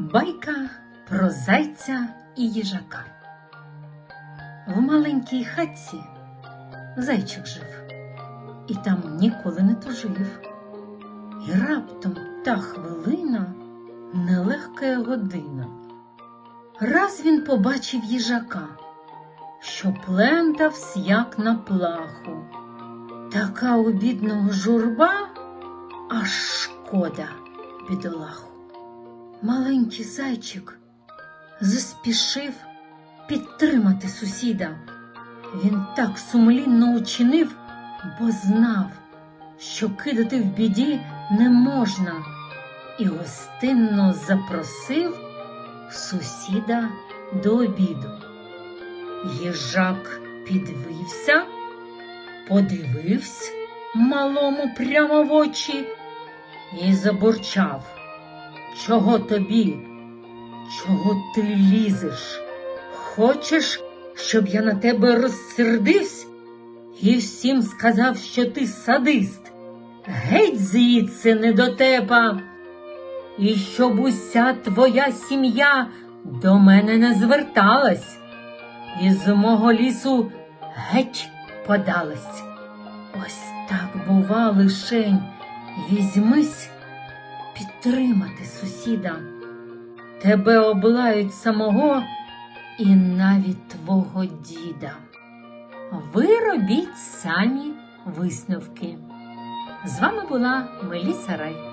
Байка про зайця і їжака. В маленькій хатці зайчик жив, і там ніколи не тужив. І раптом та хвилина нелегка година. Раз він побачив їжака, що плентавсь, як на плаху. Така у бідного журба, аж шкода бідолаху. Маленький зайчик заспішив підтримати сусіда. Він так сумлінно учинив, бо знав, що кидати в біді не можна, і гостинно запросив сусіда до обіду. Їжак підвівся, подивився малому прямо в очі і забурчав. Чого тобі? Чого ти лізеш? Хочеш, щоб я на тебе розсердився і всім сказав, що ти садист? Геть звідси не до тебе. І щоб уся твоя сім'я до мене не зверталась, і з мого лісу геть подалась. Ось так бува лишень, візьмись підтримати сусіда. Тебе облають самого і навіть твого діда. Ви робіть самі висновки. З вами була Меліса Рай.